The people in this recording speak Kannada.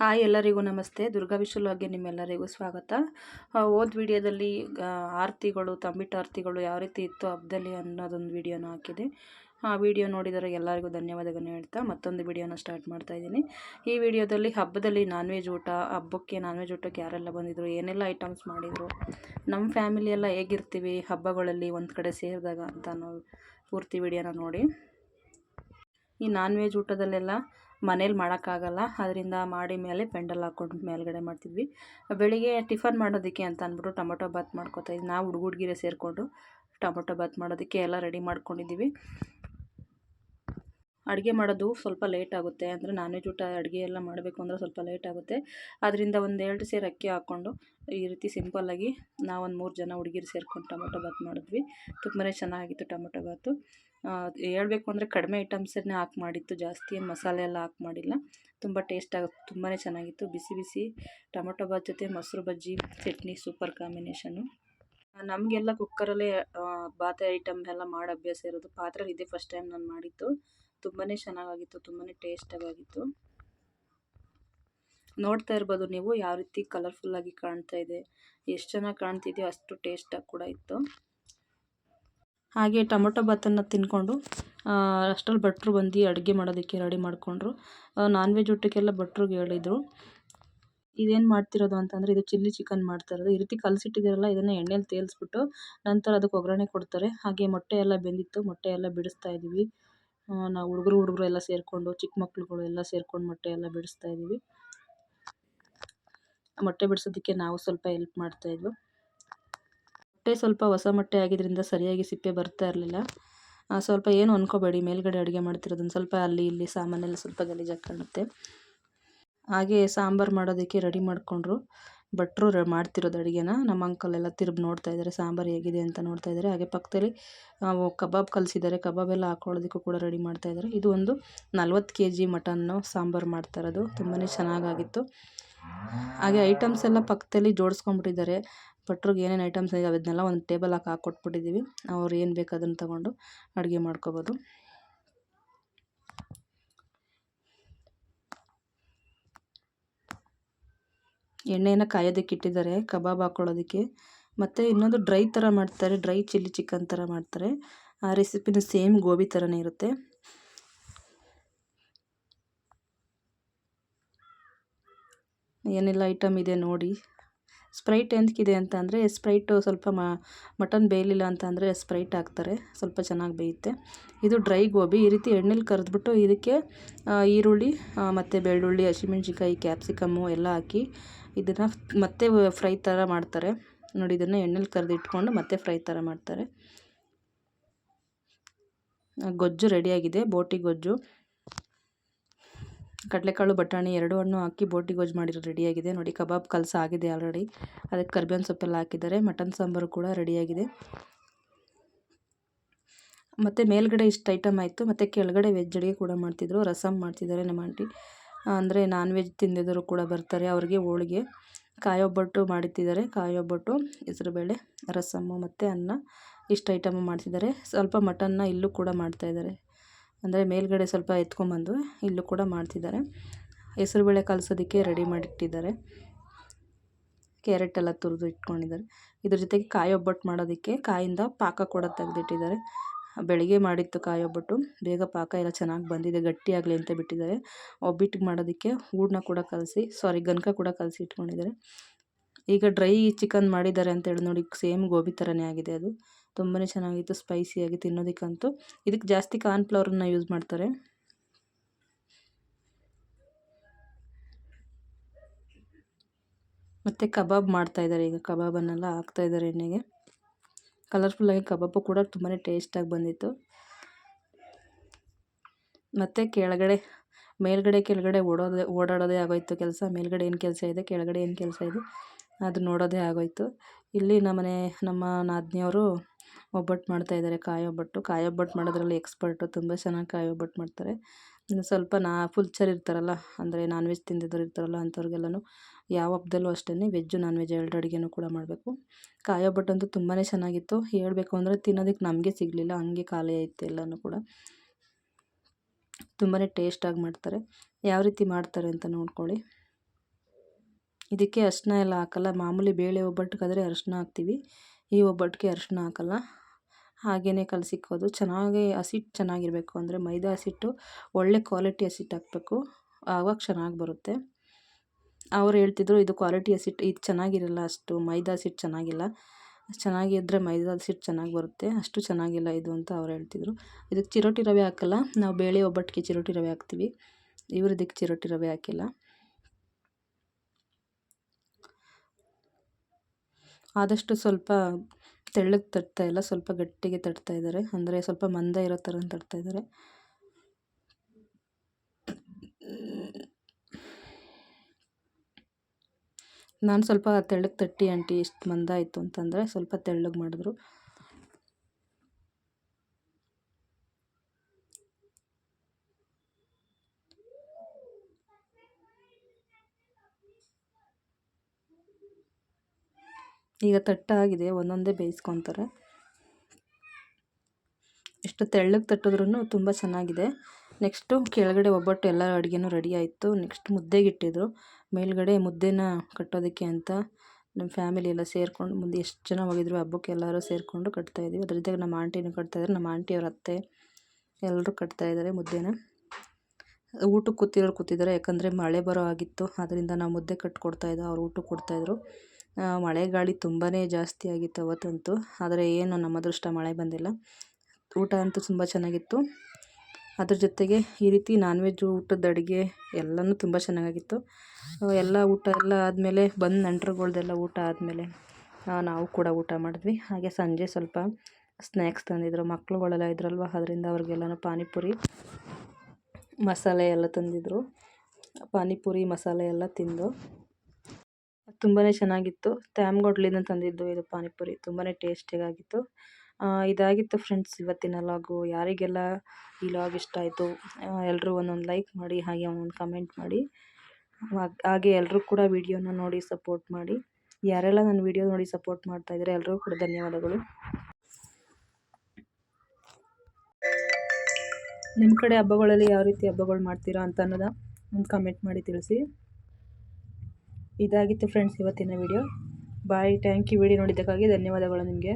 ಹಾಯ್ ಎಲ್ಲರಿಗೂ ನಮಸ್ತೆ. ದುರ್ಗಾ ವಿಶ್ವಲಾಗೆ ನಿಮ್ಮೆಲ್ಲರಿಗೂ ಸ್ವಾಗತ. ಹೋದ ವಿಡಿಯೋದಲ್ಲಿ ಆರತಿಗಳು, ತಂಬಿಟ್ಟು ಆರತಿಗಳು ಯಾವ ರೀತಿ ಇತ್ತು ಹಬ್ಬದಲ್ಲಿ ಅನ್ನೋದೊಂದು ವಿಡಿಯೋನ ಹಾಕಿದೆ. ಆ ವಿಡಿಯೋ ನೋಡಿದರೆ ಎಲ್ಲರಿಗೂ ಧನ್ಯವಾದಗಳನ್ನು ಹೇಳ್ತಾ ಮತ್ತೊಂದು ವಿಡಿಯೋನ ಸ್ಟಾರ್ಟ್ ಮಾಡ್ತಾ ಇದ್ದೀನಿ. ಈ ವಿಡಿಯೋದಲ್ಲಿ ಹಬ್ಬದಲ್ಲಿ ನಾನ್ ವೆಜ್ ಊಟ, ಹಬ್ಬಕ್ಕೆ ನಾನ್ ವೆಜ್ ಊಟಕ್ಕೆ ಯಾರೆಲ್ಲ ಬಂದಿದ್ರು, ಏನೆಲ್ಲ ಐಟಮ್ಸ್ ಮಾಡಿದರು ನಮ್ಮ ಫ್ಯಾಮಿಲಿ ಎಲ್ಲ ಹೇಗಿರ್ತೀವಿ, ಹಬ್ಬಗಳಲ್ಲಿ ಒಂದು ಕಡೆ ಸೇರಿದಾಗ ಅಂತ ಅನ್ನೋ ಪೂರ್ತಿ ವಿಡಿಯೋನ ನೋಡಿ. ಈ ನಾನ್ ವೆಜ್ ಊಟದಲ್ಲೆಲ್ಲ ಮನೇಲಿ ಮಾಡೋಕ್ಕಾಗಲ್ಲ. ಅದರಿಂದ ಮಾಡಿ ಮೇಲೆ ಪೆಂಡಲ್ ಹಾಕ್ಕೊಂಡು ಮೇಲ್ಗಡೆ ಮಾಡ್ತಿದ್ವಿ. ಬೆಳಿಗ್ಗೆ ಟಿಫನ್ ಮಾಡೋದಕ್ಕೆ ಅಂತ ಅಂದ್ಬಿಟ್ಟು ಟೊಮೊಟೊ ಬಾತ್ ಮಾಡ್ಕೊತಾಯಿದ್ವಿ ನಾವು ಹುಡುಗ ಹುಡುಗಿರೇ ಸೇರಿಕೊಂಡು ಟೊಮೊಟೊ ಬಾತ್ ಮಾಡೋದಕ್ಕೆ ಎಲ್ಲ ರೆಡಿ ಮಾಡ್ಕೊಂಡಿದ್ದೀವಿ. ಅಡುಗೆ ಮಾಡೋದು ಸ್ವಲ್ಪ ಲೇಟ್ ಆಗುತ್ತೆ. ಅಂದರೆ ನಾನ್ ವೆಜ್ ಊಟ ಅಡುಗೆ ಎಲ್ಲ ಮಾಡಬೇಕು ಅಂದರೆ ಸ್ವಲ್ಪ ಲೇಟ್ ಆಗುತ್ತೆ. ಅದರಿಂದ ಒಂದು ಎರಡು ಸೇರು ಅಕ್ಕಿ ಹಾಕ್ಕೊಂಡು ಈ ರೀತಿ ಸಿಂಪಲ್ಲಾಗಿ ನಾವೊಂದು ಮೂರು ಜನ ಹುಡುಗಿರು ಸೇರ್ಕೊಂಡು ಟೊಮೊಟೊ ಬಾತ್ ಮಾಡಿದ್ವಿ. ತುಂಬಾ ಚೆನ್ನಾಗಿತ್ತು ಟೊಮೊಟೊ ಬಾತು. ಹೇಳಬೇಕು ಅಂದರೆ ಕಡಿಮೆ ಐಟಮ್ಸನ್ನೇ ಹಾಕಿ ಮಾಡಿತ್ತು ಜಾಸ್ತಿ ಏನು ಮಸಾಲೆ ಎಲ್ಲ ಹಾಕಿ ಮಾಡಿಲ್ಲ. ತುಂಬ ಟೇಸ್ಟ್ ಆಗುತ್ತೆ. ತುಂಬಾ ಚೆನ್ನಾಗಿತ್ತು. ಬಿಸಿ ಬಿಸಿ ಟೊಮೊಟೊ ಬಾತ್ ಜೊತೆ ಮೊಸರು ಬಜ್ಜಿ, ಚಟ್ನಿ ಸೂಪರ್ ಕಾಂಬಿನೇಷನು ನಮಗೆಲ್ಲ ಕುಕ್ಕರಲ್ಲೇ ಬಾತ್ ಐಟಮ್ ಎಲ್ಲ ಮಾಡೋ ಅಭ್ಯಾಸ ಇರೋದು. ಪಾತ್ರೆಲಿ ಇದೇ ಫಸ್ಟ್ ಟೈಮ್ ನಾನು ಮಾಡಿದ್ದು. ತುಂಬಾ ಚೆನ್ನಾಗಾಗಿತ್ತು ತುಂಬಾ ಟೇಸ್ಟಾಗಿತ್ತು ನೋಡ್ತಾ ಇರ್ಬೋದು ನೀವು ಯಾವ ರೀತಿ ಕಲರ್ಫುಲ್ಲಾಗಿ ಕಾಣ್ತಾ ಇದೆ, ಎಷ್ಟು ಚೆನ್ನಾಗಿ ಕಾಣ್ತಿದೆಯೋ ಅಷ್ಟು ಟೇಸ್ಟಾಗಿ ಕೂಡ ಇತ್ತು. ಹಾಗೆ ಟೊಮೊಟೊ ಭಾತನ್ನು ತಿನ್ಕೊಂಡು ಅಷ್ಟರಲ್ಲಿ ಭಟ್ರು ಬಂದು ಅಡುಗೆ ಮಾಡೋದಕ್ಕೆ ರೆಡಿ ಮಾಡಿಕೊಂಡ್ರು. ನಾನ್ ವೆಜ್ ಊಟಕ್ಕೆಲ್ಲ ಭಟ್ರಿಗೆ ಹೇಳಿದರು. ಇದೇನು ಮಾಡ್ತಿರೋದು ಅಂತಂದರೆ ಇದು ಚಿಲ್ಲಿ ಚಿಕನ್ ಮಾಡ್ತಾ ಇರೋದು. ಈ ರೀತಿ ಕಲಸಿಟ್ಟಿದ್ದೀರಲ್ಲ, ಇದನ್ನು ಎಣ್ಣೆಲಿ ತೇಲಿಸ್ಬಿಟ್ಟು ನಂತರ ಅದಕ್ಕೆ ಒಗ್ಗರಣೆ ಕೊಡ್ತಾರೆ. ಹಾಗೆ ಮೊಟ್ಟೆ ಎಲ್ಲ ಬೆಂದಿತ್ತು, ಮೊಟ್ಟೆ ಎಲ್ಲ ಬಿಡಿಸ್ತಾ ಇದ್ದೀವಿ. ನಾವು ಹುಡುಗರು ಹುಡುಗರು ಎಲ್ಲ ಸೇರಿಕೊಂಡು ಚಿಕ್ಕ ಮಕ್ಕಳುಗಳು ಎಲ್ಲ ಸೇರ್ಕೊಂಡು ಮೊಟ್ಟೆ ಎಲ್ಲ ಬಿಡಿಸ್ತಾ ಇದ್ದೀವಿ. ಮೊಟ್ಟೆ ಬಿಡಿಸೋದಕ್ಕೆ ನಾವು ಸ್ವಲ್ಪ ಹೆಲ್ಪ್ ಮಾಡ್ತಾಯಿದ್ವು ಮೊಟ್ಟೆ ಸ್ವಲ್ಪ ಹೊಸ ಮೊಟ್ಟೆ ಆಗಿದ್ದರಿಂದ ಸರಿಯಾಗಿ ಸಿಪ್ಪೆ ಬರ್ತಾ ಇರಲಿಲ್ಲ. ಸ್ವಲ್ಪ ಏನು ಅಂದ್ಕೋಬೇಡಿ ಮೇಲ್ಗಡೆ ಅಡುಗೆ ಮಾಡ್ತಿರೋದನ್ನು ಸ್ವಲ್ಪ ಅಲ್ಲಿ ಇಲ್ಲಿ ಸಾಮಾನೆಲ್ಲ ಸ್ವಲ್ಪ ಗಲೀಜಾಗಿ ಕಾಣುತ್ತೆ. ಹಾಗೆ ಸಾಂಬಾರು ಮಾಡೋದಕ್ಕೆ ರೆಡಿ ಮಾಡಿಕೊಂಡ್ರು. ಭಟ್ರು ಮಾಡ್ತಿರೋದು ಅಡುಗೆನ ನಮ್ಮ ಅಂಕಲ್ ಎಲ್ಲ ತಿರುಗಿ ನೋಡ್ತಾ ಇದ್ದಾರೆ ಸಾಂಬಾರು ಹೇಗಿದೆ ಅಂತ ನೋಡ್ತಾ ಇದ್ದಾರೆ ಹಾಗೆ ಪಕ್ಕದಲ್ಲಿ ಕಬಾಬ್ ಕಲಿಸಿದ್ದಾರೆ. ಕಬಾಬ್ ಎಲ್ಲ ಹಾಕೊಳ್ಳೋದಕ್ಕೂ ಕೂಡ ರೆಡಿ ಮಾಡ್ತಾ ಇದ್ದಾರೆ ಇದು ಒಂದು ನಲ್ವತ್ತು ಕೆ ಜಿ ಮಟನ್ನು ಸಾಂಬಾರು ಮಾಡ್ತಾ ಇರೋದು. ತುಂಬಾ ಚೆನ್ನಾಗಾಗಿತ್ತು. ಹಾಗೆ ಐಟಮ್ಸ್ ಎಲ್ಲ ಪಕ್ಕದಲ್ಲಿ ಜೋಡಿಸ್ಕೊಂಡ್ಬಿಟ್ಟಿದ್ದಾರೆ. ಭಟ್ರಿಗೆ ಏನೇನು ಐಟಮ್ಸ್ ಇದೆ ಅದನ್ನೆಲ್ಲ ಒಂದು ಟೇಬಲ್ ಹಾಕಿ ಹಾಕ್ಕೊಟ್ಬಿಟ್ಟಿದ್ದೀವಿ ಅವ್ರು ಏನು ಬೇಕು ಅದನ್ನು ತೊಗೊಂಡು ಅಡುಗೆ ಮಾಡ್ಕೊಬೋದು. ಎಣ್ಣೆಯನ್ನು ಕಾಯೋದಕ್ಕೆ ಇಟ್ಟಿದ್ದಾರೆ, ಕಬಾಬ್ ಹಾಕೊಳ್ಳೋದಕ್ಕೆ. ಮತ್ತು ಇನ್ನೊಂದು ಡ್ರೈ ಥರ ಮಾಡ್ತಾರೆ, ಡ್ರೈ ಚಿಲ್ಲಿ ಚಿಕನ್ ಥರ ಮಾಡ್ತಾರೆ. ಆ ರೆಸಿಪಿನೂ ಸೇಮ್ ಗೋಬಿ ಥರನೇ ಇರುತ್ತೆ. ಏನೆಲ್ಲ ಐಟಮ್ ಇದೆ ನೋಡಿ. ಸ್ಪ್ರೈಟ್ ಎಂತಕ್ಕಿದೆ ಅಂತ ಅಂದರೆ ಸ್ಪ್ರೈಟು ಸ್ವಲ್ಪ ಮಟನ್ ಬೇಯಲಿಲ್ಲ ಅಂತ ಅಂದರೆ ಸ್ಪ್ರೈಟ್ ಹಾಕ್ತಾರೆ, ಸ್ವಲ್ಪ ಚೆನ್ನಾಗಿ ಬೇಯುತ್ತೆ. ಇದು ಡ್ರೈ ಗೋಬಿ, ಈ ರೀತಿ ಎಣ್ಣೆಲಿ ಕರೆದ್ಬಿಟ್ಟು ಇದಕ್ಕೆ ಈರುಳ್ಳಿ ಮತ್ತು ಬೆಳ್ಳುಳ್ಳಿ, ಹಸಿಮೆಣ್ಸಿನ್ಕಾಯಿ, ಕ್ಯಾಪ್ಸಿಕಮ್ಮು ಎಲ್ಲ ಹಾಕಿ ಇದನ್ನು ಮತ್ತೆ ಫ್ರೈ ಥರ ಮಾಡ್ತಾರೆ. ನೋಡಿ, ಇದನ್ನು ಎಣ್ಣೆಲಿ ಕರೆದು ಮತ್ತೆ ಫ್ರೈ ಥರ ಮಾಡ್ತಾರೆ. ಗೊಜ್ಜು ರೆಡಿಯಾಗಿದೆ ಬೋಟಿ ಗೊಜ್ಜು. ಕಡಲೆಕಾಳು, ಬಟಾಣಿ ಎರಡು ಹಣ್ಣು ಹಾಕಿ ಬೋಟಿ ಗೊಜ್ಜು ಮಾಡಿರೋ ರೆಡಿಯಾಗಿದೆ. ನೋಡಿ, ಕಬಾಬ್ ಕಲಸ ಆಗಿದೆ ಆಲ್ರೆಡಿ ಅದಕ್ಕೆ ಕರ್ಬೇವಿನ ಸೊಪ್ಪೆಲ್ಲ ಹಾಕಿದ್ದಾರೆ. ಮಟನ್ ಸಾಂಬಾರು ಕೂಡ ರೆಡಿಯಾಗಿದೆ. ಮತ್ತು ಮೇಲ್ಗಡೆ ಇಷ್ಟು ಐಟಮ್ ಆಯಿತು. ಮತ್ತು ಕೆಳಗಡೆ ವೆಜ್ ಅಡುಗೆ ಕೂಡ ಮಾಡ್ತಿದ್ರು. ರಸಮ್ ಮಾಡ್ತಿದ್ದಾರೆ ನಮ್ಮ ಆಂಟಿ ಅಂದರೆ ನಾನ್ ವೆಜ್ ತಿಂದಿದ್ರು ಕೂಡ ಬರ್ತಾರೆ ಅವ್ರಿಗೆ ಹೋಳಿಗೆ. ಕಾಯೊಬ್ಬಟ್ಟು ಮಾಡಿಟ್ಟಿದ್ದಾರೆ. ಕಾಯೊಬ್ಬಟ್ಟು ಹೆಸರುಬೇಳೆ ರಸಮ್ಮು ಮತ್ತು ಅನ್ನ ಇಷ್ಟು ಐಟಮು ಮಾಡ್ತಿದ್ದಾರೆ. ಸ್ವಲ್ಪ ಮಟನ್ನ ಇಲ್ಲೂ ಕೂಡ ಮಾಡ್ತಾಯಿದ್ದಾರೆ ಅಂದರೆ ಮೇಲ್ಗಡೆ ಸ್ವಲ್ಪ ಎತ್ಕೊಂಬಂದು ಇಲ್ಲೂ ಕೂಡ ಮಾಡ್ತಿದ್ದಾರೆ. ಹೆಸರುಬೇಳೆ ಕಲಸೋದಕ್ಕೆ ರೆಡಿ ಮಾಡಿಟ್ಟಿದ್ದಾರೆ. ಕ್ಯಾರೆಟ್ ಎಲ್ಲ ತುರಿದು ಇಟ್ಕೊಂಡಿದ್ದಾರೆ. ಇದ್ರ ಜೊತೆಗೆ ಕಾಯಿ ಒಬ್ಬಟ್ಟು ಮಾಡೋದಕ್ಕೆ ಕಾಯಿಂದ ಪಾಕ ಕೂಡ ತೆಗೆದಿಟ್ಟಿದ್ದಾರೆ. ಬೆಳಿಗ್ಗೆ ಮಾಡಿತ್ತು ಕಾಯಿ ಒಬ್ಬಟ್ಟು. ಬೇಗ ಪಾಕ ಎಲ್ಲ ಚೆನ್ನಾಗಿ ಬಂದಿದೆ. ಗಟ್ಟಿಯಾಗಲಿ ಅಂತ ಬಿಟ್ಟಿದ್ದಾರೆ. ಒಬ್ಬಿಟ್ಟು ಮಾಡೋದಕ್ಕೆ ಹೂಡನ್ನ ಕೂಡ ಕಲಸಿ ಸಾರಿ ಗನಕ ಕೂಡ ಕಲಸಿ ಇಟ್ಕೊಂಡಿದ್ದಾರೆ. ಈಗ ಡ್ರೈ ಚಿಕನ್ ಮಾಡಿದ್ದಾರೆ ಅಂತ ಹೇಳಿ ನೋಡಿ ಸೇಮ್ ಗೋಬಿ ಥರನೇ ಆಗಿದೆ ಅದು. ತುಂಬಾ ಚೆನ್ನಾಗಿತ್ತು ಸ್ಪೈಸಿಯಾಗಿ ತಿನ್ನೋದಕ್ಕಂತೂ. ಇದಕ್ಕೆ ಜಾಸ್ತಿ ಕಾರ್ನ್ಫ್ಲವರನ್ನ ಯೂಸ್ ಮಾಡ್ತಾರೆ. ಮತ್ತು ಕಬಾಬ್ ಮಾಡ್ತಾಯಿದ್ದಾರೆ ಈಗ, ಕಬಾಬನ್ನೆಲ್ಲ ಹಾಕ್ತಾಯಿದ್ದಾರೆ ಎಣ್ಣೆಗೆ. ಕಲರ್ಫುಲ್ಲಾಗಿ ಕಬಾಬು ಕೂಡ ತುಂಬಾ ಟೇಸ್ಟಾಗಿ ಬಂದಿತ್ತು. ಮತ್ತು ಕೆಳಗಡೆ, ಮೇಲ್ಗಡೆ ಕೆಳಗಡೆ ಓಡೋದೇ, ಓಡಾಡೋದೇ ಆಗೋಯ್ತು ಕೆಲಸ. ಮೇಲ್ಗಡೆ ಏನು ಕೆಲಸ ಇದೆ, ಕೆಳಗಡೆ ಏನು ಕೆಲಸ ಇದೆ, ಅದು ನೋಡೋದೇ ಆಗೋಯ್ತು. ಇಲ್ಲಿ ನಮ್ಮನೆ, ನಮ್ಮ ನಾದಿನಿಯವರು ಒಬ್ಬಟ್ಟು ಮಾಡ್ತಾಯಿದ್ದಾರೆ ಕಾಯಿ ಒಬ್ಬಟ್ಟು. ಕಾಯಿ ಒಬ್ಬಟ್ಟು ಮಾಡೋದ್ರಲ್ಲಿ ಎಕ್ಸ್ಪರ್ಟು, ತುಂಬ ಚೆನ್ನಾಗಿ ಕಾಯಿ ಒಬ್ಬಟ್ಟು ಮಾಡ್ತಾರೆ. ಇನ್ನು ಸ್ವಲ್ಪ ನಾ ಫುಲ್ಚರ್ ಇರ್ತಾರಲ್ಲ, ಅಂದರೆ ನಾನ್ ವೆಜ್ ತಿಂದಿದ್ದವ್ರು ಇರ್ತಾರಲ್ಲ ಅಂಥವ್ರಿಗೆಲ್ಲನೂ, ಯಾವ ಹಬ್ಬದಲ್ಲೂ ಅಷ್ಟೇ ವೆಜ್ಜು ನಾನ್ ವೆಜ್ ಎರಡು ಅಡುಗೆನೂ ಕೂಡ ಮಾಡಬೇಕು. ಕಾಯಿ ಒಬ್ಬಟ್ಟು ಅಂತೂ ತುಂಬಾ ಚೆನ್ನಾಗಿತ್ತು. ಹೇಳಬೇಕು ಅಂದರೆ ತಿನ್ನೋದಕ್ಕೆ ನಮಗೆ ಸಿಗಲಿಲ್ಲ, ಹಂಗೆ ಖಾಲಿ ಆಯಿತು ಎಲ್ಲನೂ ಕೂಡ. ತುಂಬಾ ಟೇಸ್ಟಾಗಿ ಮಾಡ್ತಾರೆ. ಯಾವ ರೀತಿ ಮಾಡ್ತಾರೆ ಅಂತ ನೋಡ್ಕೊಳ್ಳಿ. ಇದಕ್ಕೆ ಅರಿಶಿನ ಎಲ್ಲ ಹಾಕಲ್ಲ, ಮಾಮೂಲಿ ಬೇಳೆ ಒಬ್ಬಟ್ಟಿಗಾದರೆ ಅರಿಶಿನ ಹಾಕ್ತೀವಿ. ಈ ಒಬ್ಬಟ್ಟಿಗೆ ಅರಿಶಿನ ಹಾಕಲ್ಲ. ಹಾಗೆಯೇ ಕಲಸಿಕ್ಕೋದು. ಚೆನ್ನಾಗಿ ಹಸಿಟ್ಟು ಚೆನ್ನಾಗಿರಬೇಕು ಅಂದರೆ ಮೈದಾ ಹಸಿಟ್ಟು ಒಳ್ಳೆ ಕ್ವಾಲಿಟಿ ಹಸಿಟ್ಟು ಹಾಕಬೇಕು. ಆವಾಗ ಚೆನ್ನಾಗಿ ಬರುತ್ತೆ. ಅವ್ರು ಹೇಳ್ತಿದ್ರು ಇದು ಕ್ವಾಲಿಟಿ ಹಸಿಟ್ಟು ಇದು ಚೆನ್ನಾಗಿರಲ್ಲ ಅಷ್ಟು, ಮೈದಾ ಹಸಿಟ್ಟು ಚೆನ್ನಾಗಿಲ್ಲ. ಚೆನ್ನಾಗಿದ್ದರೆ ಮೈದಾ ಹಸಿಟ್ಟು ಚೆನ್ನಾಗಿ ಬರುತ್ತೆ. ಅಷ್ಟು ಚೆನ್ನಾಗಿಲ್ಲ ಇದು ಅಂತ ಅವ್ರು ಹೇಳ್ತಿದ್ರು. ಇದಕ್ಕೆ ಚಿರೋಟಿ ರವೆ ಹಾಕಲ್ಲ. ನಾವು ಬೇಳೆ ಒಬ್ಬಟ್ಟಿಗೆ ಚಿರೋಟಿ ರವೆ ಹಾಕ್ತೀವಿ. ಇವ್ರು ಇದಕ್ಕೆ ಚಿರೋಟಿ ರವೆ ಹಾಕಿಲ್ಲ. ಆದಷ್ಟು ಸ್ವಲ್ಪ ತೆಳ್ಳಗೆ ತಟ್ತಾ ಇಲ್ಲ, ಸ್ವಲ್ಪ ಗಟ್ಟಿಗೆ ತಟ್ತಾ ಇದ್ದಾರೆ. ಅಂದರೆ ಸ್ವಲ್ಪ ಮಂದ ಇರೋ ಥರ ತಟ್ತಾ ಇದ್ದಾರೆ. ನಾನು ಸ್ವಲ್ಪ ತೆಳ್ಳಗೆ ತಟ್ಟಿ ಆಂಟಿ ಎಷ್ಟು ಮಂದ ಆಯಿತು ಅಂತಂದರೆ ಸ್ವಲ್ಪ ತೆಳ್ಳಗೆ ಮಾಡಿದ್ರು. ಈಗ ತಟ್ಟಾಗಿದೆ, ಒಂದೊಂದೇ ಬೇಯಿಸ್ಕೊತಾರೆ. ಎಷ್ಟು ತೆಳ್ಳಗೆ ತಟ್ಟಿದ್ರೂ ತುಂಬ ಚೆನ್ನಾಗಿದೆ. ನೆಕ್ಸ್ಟು ಕೆಳಗಡೆ ಒಬ್ಬಟ್ಟು ಎಲ್ಲ ಅಡುಗೆನೂ ರೆಡಿ ಆಯಿತು. ನೆಕ್ಸ್ಟ್ ಮುದ್ದೆಗೆ ಇಟ್ಟಿದ್ರು. ಮೇಲ್ಗಡೆ ಮುದ್ದೆನ ಕಟ್ಟೋದಕ್ಕೆ ಅಂತ ನಮ್ಮ ಫ್ಯಾಮಿಲಿ ಎಲ್ಲ ಸೇರಿಕೊಂಡು, ಮುಂದೆ ಎಷ್ಟು ಜನ ಹೋಗಿದ್ರು ಹಬ್ಬಕ್ಕೆ ಎಲ್ಲರೂ ಸೇರಿಕೊಂಡು ಕಟ್ತಾಯಿದ್ವಿ ಅದ್ರ ಜೊತೆಗೆ ನಮ್ಮ ಆಂಟಿನೂ ಕಟ್ತಾಯಿದ್ದಾರೆ ನಮ್ಮ ಆಂಟಿಯವ್ರ ಅತ್ತೆ ಎಲ್ಲರೂ ಕಟ್ತಾ ಇದ್ದಾರೆ ಮುದ್ದೆನ. ಊಟಕ್ಕೆ ಕೂತಿರೋರು ಕೂತಿದ್ದಾರೆ, ಯಾಕಂದರೆ ಮಳೆ ಬರೋ ಆಗಿತ್ತು ಅದರಿಂದ ನಾವು ಮುದ್ದೆ ಕಟ್ಕೊಡ್ತಾಯಿದ್ದೋ ಅವ್ರು ಊಟಕ್ಕೆ ಕೊಡ್ತಾಯಿದ್ರು ಮಳೆ ಗಾಳಿ ತುಂಬಾ ಜಾಸ್ತಿ ಆಗಿತ್ತು ಅವತ್ತಂತೂ. ಆದರೆ ಏನು, ನಮ್ಮ ಅದೃಷ್ಟ ಮಳೆ ಬಂದಿಲ್ಲ. ಊಟ ಅಂತೂ ತುಂಬ ಚೆನ್ನಾಗಿತ್ತು. ಅದ್ರ ಜೊತೆಗೆ ಈ ರೀತಿ ನಾನ್ ವೆಜ್ ಊಟದ ಅಡುಗೆ ಎಲ್ಲನೂ ತುಂಬ ಚೆನ್ನಾಗಾಗಿತ್ತು ಎಲ್ಲ ಊಟ ಎಲ್ಲ ಆದಮೇಲೆ ಬಂದು ನೆಂಟ್ರುಗಳ್ದೆಲ್ಲ ಊಟ ಆದಮೇಲೆ ನಾವು ಕೂಡ ಊಟ ಮಾಡಿದ್ವಿ. ಹಾಗೆ ಸಂಜೆ ಸ್ವಲ್ಪ ಸ್ನ್ಯಾಕ್ಸ್ ತಂದಿದ್ರು. ಮಕ್ಕಳುಗಳೆಲ್ಲ ಇದ್ರಲ್ವ, ಅದರಿಂದ ಅವ್ರಿಗೆಲ್ಲನೂ ಪಾನಿಪುರಿ, ಮಸಾಲೆ ಎಲ್ಲ ತಂದಿದ್ದರು ಪಾನಿಪುರಿ, ಮಸಾಲೆ ಎಲ್ಲ ತಿಂದು ತುಂಬಾ ಚೆನ್ನಾಗಿತ್ತು. ತ್ಯಾಮ್ಗೋಡ್ಲಿಂದ ತಂದಿದ್ದು ಇದು ಪಾನಿಪುರಿ. ತುಂಬಾ ಟೇಸ್ಟಿಯಾಗಿತ್ತು ಇದಾಗಿತ್ತು ಫ್ರೆಂಡ್ಸ್ ಇವತ್ತಿನ ಲಾಗು. ಯಾರಿಗೆಲ್ಲ ಈ ಲಾಗ್ ಇಷ್ಟ ಆಯಿತು ಎಲ್ಲರೂ ಒಂದೊಂದು ಲೈಕ್ ಮಾಡಿ, ಹಾಗೆ ಒಂದೊಂದು ಕಮೆಂಟ್ ಮಾಡಿ. ಹಾಗೆ ಎಲ್ಲರೂ ಕೂಡ ವಿಡಿಯೋನ ನೋಡಿ ಸಪೋರ್ಟ್ ಮಾಡಿ. ಯಾರೆಲ್ಲ ನನ್ನ ವಿಡಿಯೋ ನೋಡಿ ಸಪೋರ್ಟ್ ಮಾಡ್ತಾ ಇದ್ದಾರೆ ಎಲ್ಲರೂ ಕೂಡ ಧನ್ಯವಾದಗಳು. ನಿಮ್ಮ ಕಡೆ ಹಬ್ಬಗಳಲ್ಲಿ ಯಾವ ರೀತಿ ಹಬ್ಬಗಳು ಮಾಡ್ತೀರಾ ಅಂತ ಅನ್ನೋದ ಒಂದು ಕಮೆಂಟ್ ಮಾಡಿ ತಿಳಿಸಿ. ಇದಾಗಿತ್ತು ಫ್ರೆಂಡ್ಸ್ ಇವತ್ತಿನ video bye thank you video ನೋಡಿದ್ದಕ್ಕಾಗಿ ಧನ್ಯವಾದಗಳು ನಿಮಗೆ.